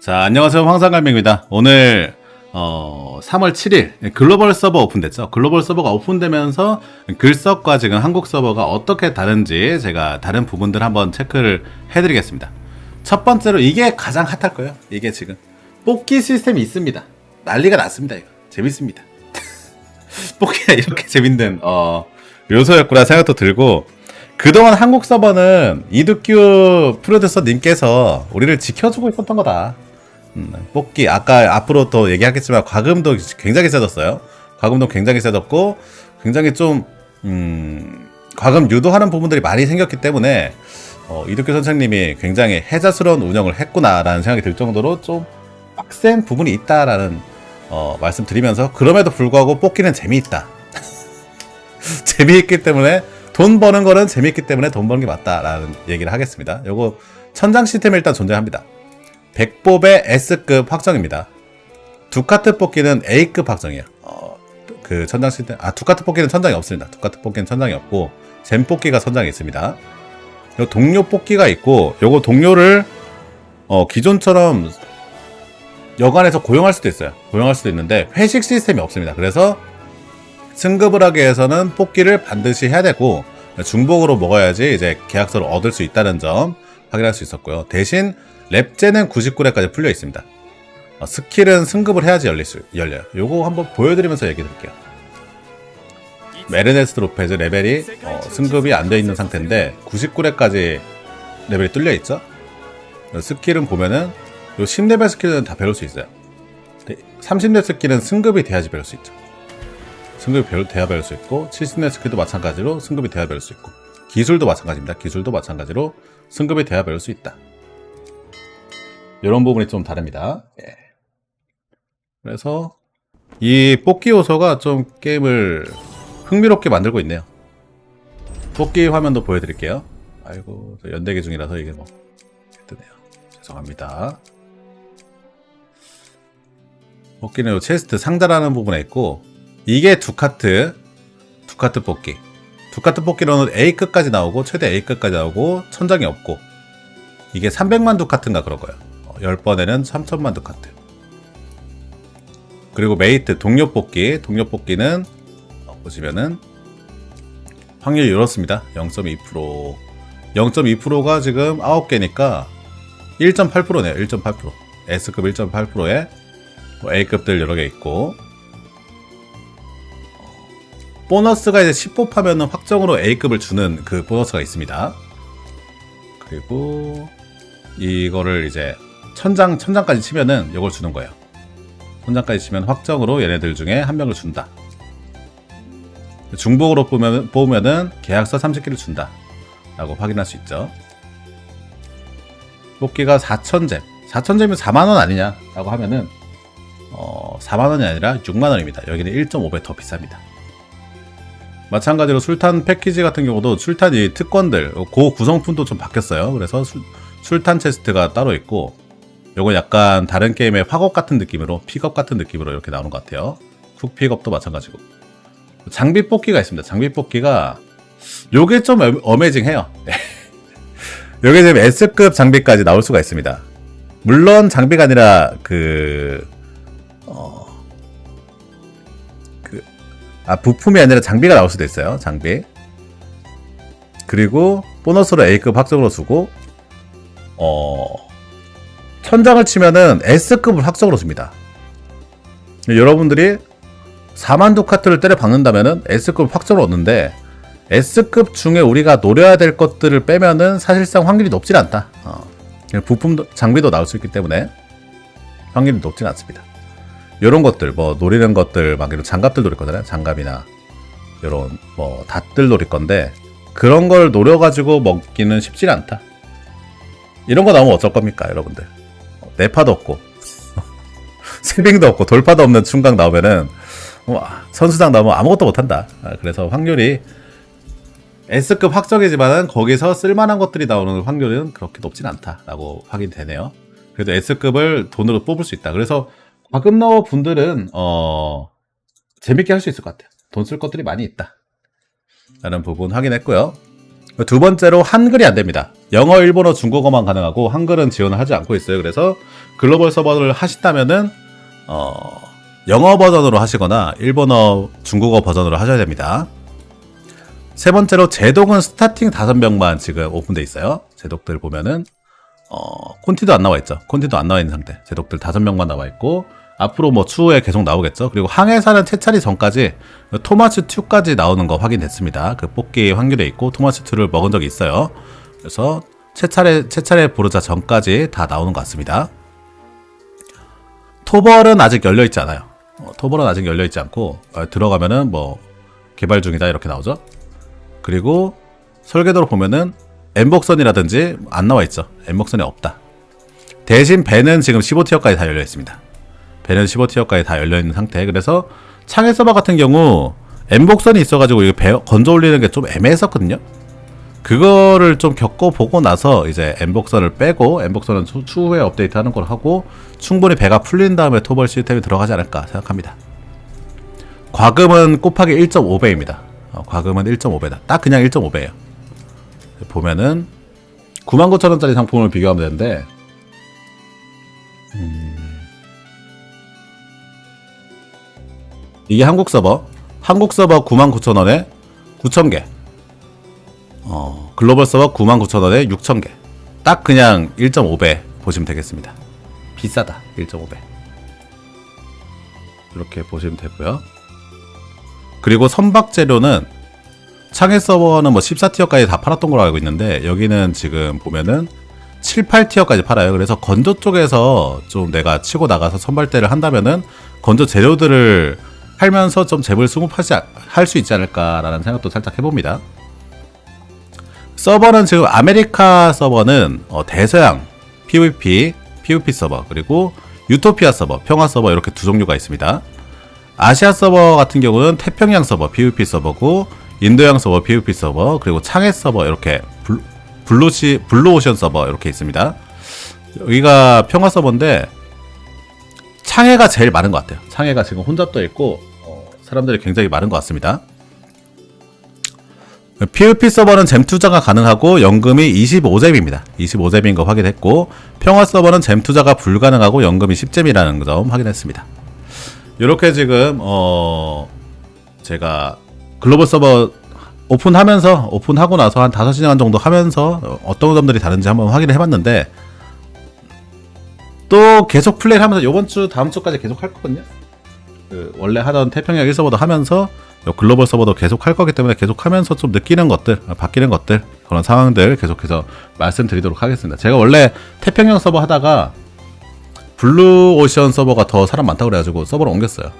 자, 안녕하세요. 황상갈매입니다. 오늘 어, 3월 7일 글로벌 서버 오픈됐죠. 글로벌 서버가 오픈되면서 글석과 지금 한국 서버가 어떻게 다른지 제가 다른 부분들 한번 체크를 해드리겠습니다. 첫 번째로 이게 가장 핫할 거예요. 이게 지금 뽑기 시스템이 있습니다. 난리가 났습니다. 이거 재밌습니다. 뽑기가 이렇게 재밌는 어, 요소였구나 생각도 들고 그동안 한국 서버는 이두규 프로듀서 님께서 우리를 지켜주고 있었던 거다. 음, 뽑기 아까 앞으로 또 얘기하겠지만 과금도 굉장히 세졌어요. 과금도 굉장히 세졌고 굉장히 좀 음, 과금 유도하는 부분들이 많이 생겼기 때문에 어, 이덕규 선생님이 굉장히 해자스러운 운영을 했구나라는 생각이 들 정도로 좀 빡센 부분이 있다라는 어, 말씀드리면서 그럼에도 불구하고 뽑기는 재미있다. 재미있기 때문에 돈 버는 거는 재미있기 때문에 돈 버는 게 맞다라는 얘기를 하겠습니다. 요거 천장 시스템이 일단 존재합니다. 100뽑의 S급 확정입니다. 두 카트 뽑기는 A급 확정이에요. 어, 그 천장 시스템, 아, 두 카트 뽑기는 천장이 없습니다. 두 카트 뽑기는 천장이 없고, 잼 뽑기가 천장이 있습니다. 요 동료 뽑기가 있고, 요거 동료를, 어, 기존처럼 여관에서 고용할 수도 있어요. 고용할 수도 있는데, 회식 시스템이 없습니다. 그래서 승급을 하기 위해서는 뽑기를 반드시 해야 되고, 중복으로 먹어야지 이제 계약서를 얻을 수 있다는 점 확인할 수 있었고요. 대신 랩제는 99렙까지 풀려 있습니다. 어, 스킬은 승급을 해야지 열릴 수, 열려요. 요거 한번 보여드리면서 얘기 드릴게요. 메르네스 로페즈 레벨이 어, 승급이 안 돼 있는 상태인데 99렙까지 레벨이 뚫려 있죠. 스킬은 보면은 요 10레벨 스킬은 다 배울 수 있어요. 30렙 스킬은 승급이 돼야지 배울 수 있죠. 승급이 배울, 돼야 배울 수 있고 70렙 스킬도 마찬가지로 승급이 돼야 배울 수 있고 기술도 마찬가지입니다. 기술도 마찬가지로 승급이 돼야 배울 수 있다. 이런 부분이 좀 다릅니다. 예. 그래서 이 뽑기 요소가 좀 게임을 흥미롭게 만들고 있네요. 뽑기 화면도 보여드릴게요. 아이고 저 연대기 중이라서 이게 뭐 뜨네요. 죄송합니다. 뽑기는 요 체스트 상자라는 부분에 있고 이게 두 카트 두 카트 뽑기 두 카트 뽑기로는 A급까지 나오고 최대 A급까지 나오고 천장이 없고 이게 300만 두 카트인가 그럴 거예요. 10번에는 3천만 두 카트. 그리고 메이트 동료 뽑기, 동료 뽑기는 어, 보시면은 확률이 이렇습니다. 0.2%. 0.2%가 지금 9개니까 1.8%네요. 1.8%. S급 1.8%에 뭐 A급들 여러 개 있고 보너스가 이제 10법 하면은 확정으로 A급을 주는 그 보너스가 있습니다. 그리고 이거를 이제 천장 천장까지 치면은 이걸 주는 거예요. 천장까지 치면 확정으로 얘네들 중에 한 명을 준다. 중복으로 보면 보면은 계약서 30개를 준다. 라고 확인할 수 있죠. 뽑기가 4천잼. 4천잼이면 4만원 아니냐? 라고 하면은, 어, 4만원이 아니라 6만원입니다. 여기는 1.5배 더 비쌉니다. 마찬가지로 술탄 패키지 같은 경우도 술탄이 특권들, 고 구성품도 좀 바뀌었어요. 그래서 술, 술탄 체스트가 따로 있고, 요건 약간 다른 게임의 확업 같은 느낌으로, 픽업 같은 느낌으로 이렇게 나오는 것 같아요. 훅 픽업도 마찬가지고. 장비 뽑기가 있습니다. 장비 뽑기가, 요게 좀 어- 어메이징해요. 요게 지금 S급 장비까지 나올 수가 있습니다. 물론 장비가 아니라, 그, 어, 그, 아, 부품이 아니라 장비가 나올 수도 있어요. 장비. 그리고 보너스로 A급 확정으로 주고, 어, 천장을 치면은 S급을 확정으로 줍니다. 여러분들이 4만 두 카트를 때려 박는다면은 S급 확정을 얻는데 S급 중에 우리가 노려야 될 것들을 빼면은 사실상 확률이 높질 않다. 어. 부품도 장비도 나올 수 있기 때문에 확률이 높진 않습니다. 이런 것들 뭐 노리는 것들 막 이런 장갑들 노릴 거잖아요. 장갑이나 이런 뭐 닷들 노릴 건데 그런 걸 노려가지고 먹기는 쉽지 않다. 이런 거 나오면 어쩔 겁니까, 여러분들? 내파도 없고, 세빙도 없고, 돌파도 없는 충각 나오면은, 와, 선수장 나오면 아무것도 못한다. 아, 그래서 확률이 S급 확정이지만은 거기서 쓸만한 것들이 나오는 확률은 그렇게 높진 않다라고 확인되네요. 그래도 S급을 돈으로 뽑을 수 있다. 그래서 과금 넣어 분들은 어 재밌게 할 수 있을 것 같아요. 돈 쓸 것들이 많이 있다. 라는 부분 확인했고요. 두 번째로 한글이 안 됩니다. 영어, 일본어, 중국어만 가능하고 한글은 지원을 하지 않고 있어요. 그래서 글로벌 서버를 하신다면은 어, 영어 버전으로 하시거나 일본어, 중국어 버전으로 하셔야 됩니다. 세 번째로 제독은 스타팅 5명만 지금 오픈돼 있어요. 제독들 보면은 어, 콘티도 안 나와 있죠. 콘티도 안 나와 있는 상태. 제독들 5명만 나와 있고 앞으로 뭐 추후에 계속 나오겠죠. 그리고 항해사는 채차리 전까지 토마츠 2까지 나오는 거 확인됐습니다. 그 뽑기 확률에 있고 토마츠 2를 먹은 적이 있어요. 그래서 채차례 채차례 보르자 전까지 다 나오는 것 같습니다. 토벌은 아직 열려 있지 않아요. 어, 토벌은 아직 열려 있지 않고 어, 들어가면은 뭐 개발 중이다 이렇게 나오죠. 그리고 설계도로 보면은 엠복선이라든지 안 나와 있죠. 엠복선이 없다. 대신 배는 지금 15티어까지 다 열려 있습니다. 배는 15티어까지 다 열려 있는 상태. 그래서 창의 서버 같은 경우 엠복선이 있어가지고 이거 배 건져 올리는 게 좀 애매했었거든요. 그거를 좀 겪어보고 나서 이제 엠복선을 빼고 엠복선은 추- 추후에 업데이트하는 걸 하고 충분히 배가 풀린 다음에 토벌 시스템이 들어가지 않을까 생각합니다. 과금은 곱하기 1.5배입니다. 어, 과금은 1.5배다. 딱 그냥 1.5배예요. 보면은 99,000원짜리 상품을 비교하면 되는데 이게 한국 서버. 한국 서버 99,000원에 9,000개. 어, 글로벌 서버 99,000원에 6,000개. 딱 그냥 1.5배 보시면 되겠습니다. 비싸다. 1.5배. 이렇게 보시면 되고요. 그리고 선박 재료는 창의 서버는 뭐 14티어까지 다 팔았던 걸로 알고 있는데 여기는 지금 보면은 7, 8티어까지 팔아요. 그래서 건조 쪽에서 좀 내가 치고 나가서 선발대를 한다면은 건조 재료들을 팔면서 좀 재물 수급하지 할 수 있지 않을까라는 생각도 살짝 해봅니다. 서버는 지금 아메리카 서버는 어, 대서양 PVP, PVP 서버 그리고 유토피아 서버, 평화 서버 이렇게 두 종류가 있습니다. 아시아 서버 같은 경우는 태평양 서버 PVP 서버고 인도양 서버 PVP 서버 그리고 창해 서버 이렇게 블, 블루시 블루오션 서버 이렇게 있습니다. 여기가 평화 서버인데 창해가 제일 많은 것 같아요. 창해가 지금 혼잡 떠 있고 어, 사람들이 굉장히 많은 것 같습니다. PVP 서버는 잼 투자가 가능하고 연금이 25잼입니다. 25잼인 거 확인했고 평화 서버는 잼 투자가 불가능하고 연금이 10잼이라는 점 확인했습니다. 이렇게 지금 어 제가 글로벌 서버 오픈하면서 오픈하고 나서 한 5시간 정도 하면서 어, 어떤 점들이 다른지 한번 확인을 해봤는데 또 계속 플레이를 하면서 이번 주 다음 주까지 계속 할 거거든요. 그 원래 하던 태평양 1서버도 하면서 요 글로벌 서버도 계속 할 거기 때문에 계속 하면서 좀 느끼는 것들, 아, 바뀌는 것들, 그런 상황들 계속해서 말씀드리도록 하겠습니다. 제가 원래 태평양 서버 하다가 블루 오션 서버가 더 사람 많다고 그래가지고 서버를 옮겼어요.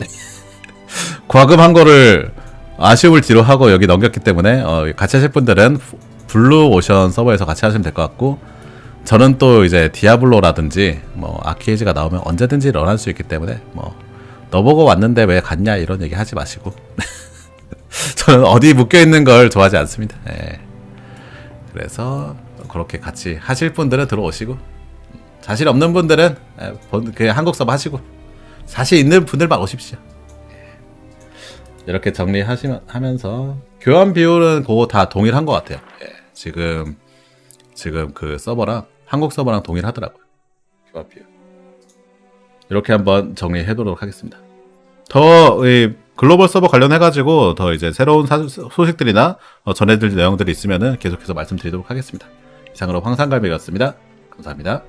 과금한 거를 아쉬움을 뒤로 하고 여기 넘겼기 때문에 어, 같이 하실 분들은 블루 오션 서버에서 같이 하시면 될 것 같고 저는 또 이제 디아블로라든지 뭐 아키에이지가 나오면 언제든지 런할 수 있기 때문에 뭐 너보고 왔는데 왜 갔냐 이런 얘기 하지 마시고 저는 어디 묶여 있는 걸 좋아하지 않습니다. 예. 그래서 그렇게 같이 하실 분들은 들어오시고 자신 없는 분들은 예, 본- 그냥 한국 서버 하시고 자신 있는 분들만 오십시오. 예. 이렇게 정리하시면 하면서 교환 비율은 그거 다 동일한 것 같아요. 예. 지금 지금 그 서버랑 한국 서버랑 동일하더라고요. 비율. 이렇게 한번 정리해보도록 하겠습니다. 더 이, 글로벌 서버 관련해가지고 더 이제 새로운 사- 소식들이나 어, 전해드릴 내용들이 있으면은 계속해서 말씀드리도록 하겠습니다. 이상으로 황상갈매였습니다. 감사합니다.